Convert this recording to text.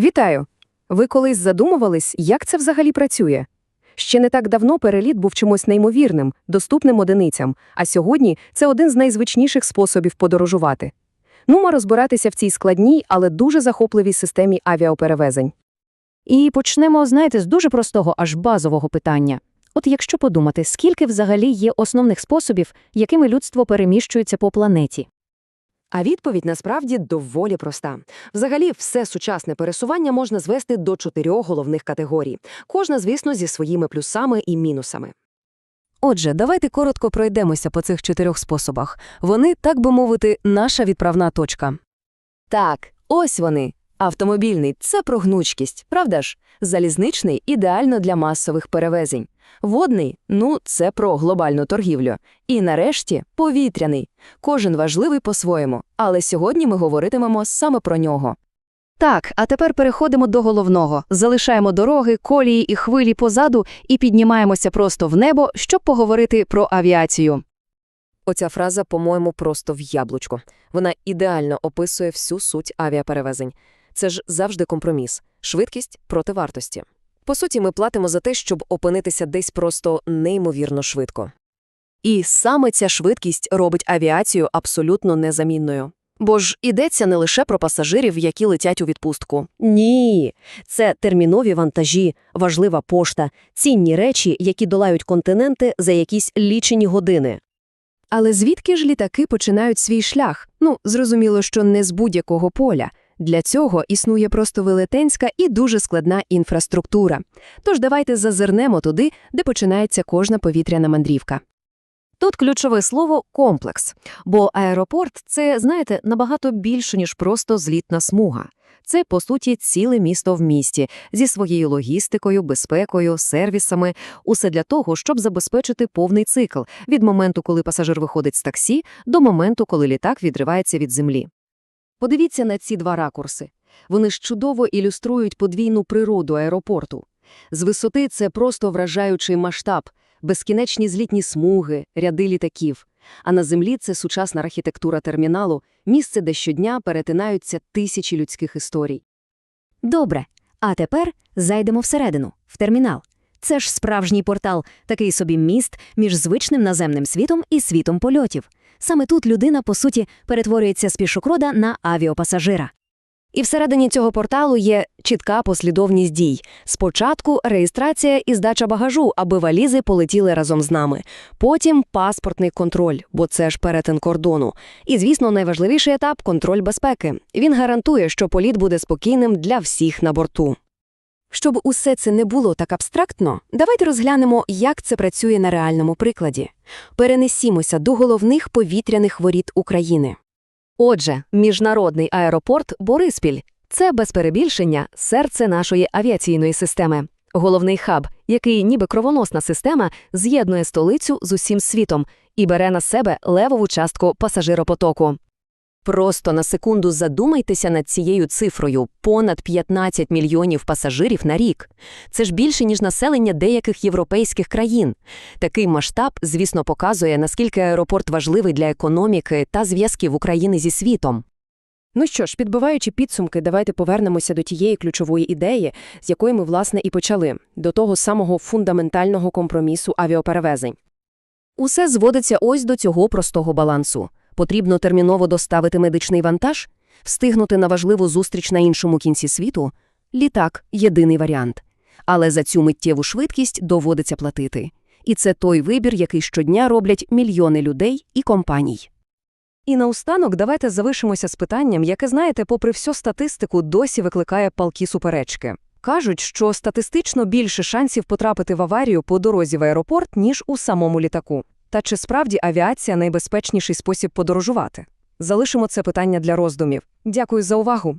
Вітаю! Ви колись задумувались, як це взагалі працює? Ще не так давно переліт був чимось неймовірним, доступним одиницям, а сьогодні це один з найзвичніших способів подорожувати. Нумо розбиратися в цій складній, але дуже захопливій системі авіаперевезень. І почнемо, знаєте, з дуже простого, аж базового питання. От якщо подумати, скільки взагалі є основних способів, якими людство переміщується по планеті? А відповідь насправді доволі проста. Взагалі, все сучасне пересування можна звести до чотирьох головних категорій, кожна, звісно, зі своїми плюсами і мінусами. Отже, давайте коротко пройдемося по цих чотирьох способах. Вони, так би мовити, наша відправна точка. Так, ось вони. Автомобільний це про гнучкість, правда ж? Залізничний ідеально для масових перевезень. Водний ну, це про глобальну торгівлю. І нарешті повітряний. Кожен важливий по-своєму, але сьогодні ми говоритимемо саме про нього. Так, а тепер переходимо до головного. Залишаємо дороги, колії і хвилі позаду і піднімаємося просто в небо, щоб поговорити про авіацію. Оця фраза, по-моєму, просто в яблучко. Вона ідеально описує всю суть авіаперевезень. Це ж завжди компроміс – швидкість проти вартості. По суті, ми платимо за те, щоб опинитися десь просто неймовірно швидко. І саме ця швидкість робить авіацію абсолютно незамінною. Бо ж ідеться не лише про пасажирів, які летять у відпустку. Ні, це термінові вантажі, важлива пошта, цінні речі, які долають континенти за якісь лічені години. Але звідки ж літаки починають свій шлях? Ну, зрозуміло, що не з будь-якого поля. Для цього існує просто велетенська і дуже складна інфраструктура. Тож давайте зазирнемо туди, де починається кожна повітряна мандрівка. Тут ключове слово комплекс, бо аеропорт це, знаєте, набагато більше, ніж просто злітна смуга. Це, по суті, ціле місто в місті зі своєю логістикою, безпекою, сервісами, усе для того, щоб забезпечити повний цикл від моменту, коли пасажир виходить з таксі, до моменту, коли літак відривається від землі. Подивіться на ці два ракурси. Вони ж чудово ілюструють подвійну природу аеропорту. З висоти це просто вражаючий масштаб, безкінечні злітні смуги, ряди літаків. А на землі це сучасна архітектура терміналу, місце, де щодня перетинаються тисячі людських історій. Добре, а тепер зайдемо всередину, в термінал. Це ж справжній портал, такий собі міст між звичним наземним світом і світом польотів. Саме тут людина, по суті, перетворюється з пішокрода на авіопасажира. І всередині цього порталу є чітка послідовність дій. Спочатку реєстрація і здача багажу, аби валізи полетіли разом з нами. Потім паспортний контроль, бо це ж перетин кордону. І, звісно, найважливіший етап контроль безпеки. Він гарантує, що політ буде спокійним для всіх на борту. Щоб усе це не було так абстрактно, давайте розглянемо, як це працює на реальному прикладі. Перенесімося до головних повітряних воріт України. Отже, міжнародний аеропорт Бориспіль це без перебільшення серце нашої авіаційної системи. Головний хаб, який ніби кровоносна система, з'єднує столицю з усім світом і бере на себе левову частку пасажиропотоку. Просто на секунду задумайтеся над цією цифрою – понад 15 мільйонів пасажирів на рік. Це ж більше, ніж населення деяких європейських країн. Такий масштаб, звісно, показує, наскільки аеропорт важливий для економіки та зв'язків України зі світом. Ну що ж, підбиваючи підсумки, давайте повернемося до тієї ключової ідеї, з якої ми, власне, і почали, до того самого фундаментального компромісу авіаперевезень. Усе зводиться ось до цього простого балансу. Потрібно терміново доставити медичний вантаж, встигнути на важливу зустріч на іншому кінці світу – літак – єдиний варіант. Але за цю миттєву швидкість доводиться платити. І це той вибір, який щодня роблять мільйони людей і компаній. І наостанок давайте залишимося з питанням, яке, знаєте, попри всю статистику, досі викликає палкі суперечки. Кажуть, що статистично більше шансів потрапити в аварію по дорозі в аеропорт, ніж у самому літаку. Та чи справді авіація найбезпечніший спосіб подорожувати? Залишимо це питання для роздумів. Дякую за увагу.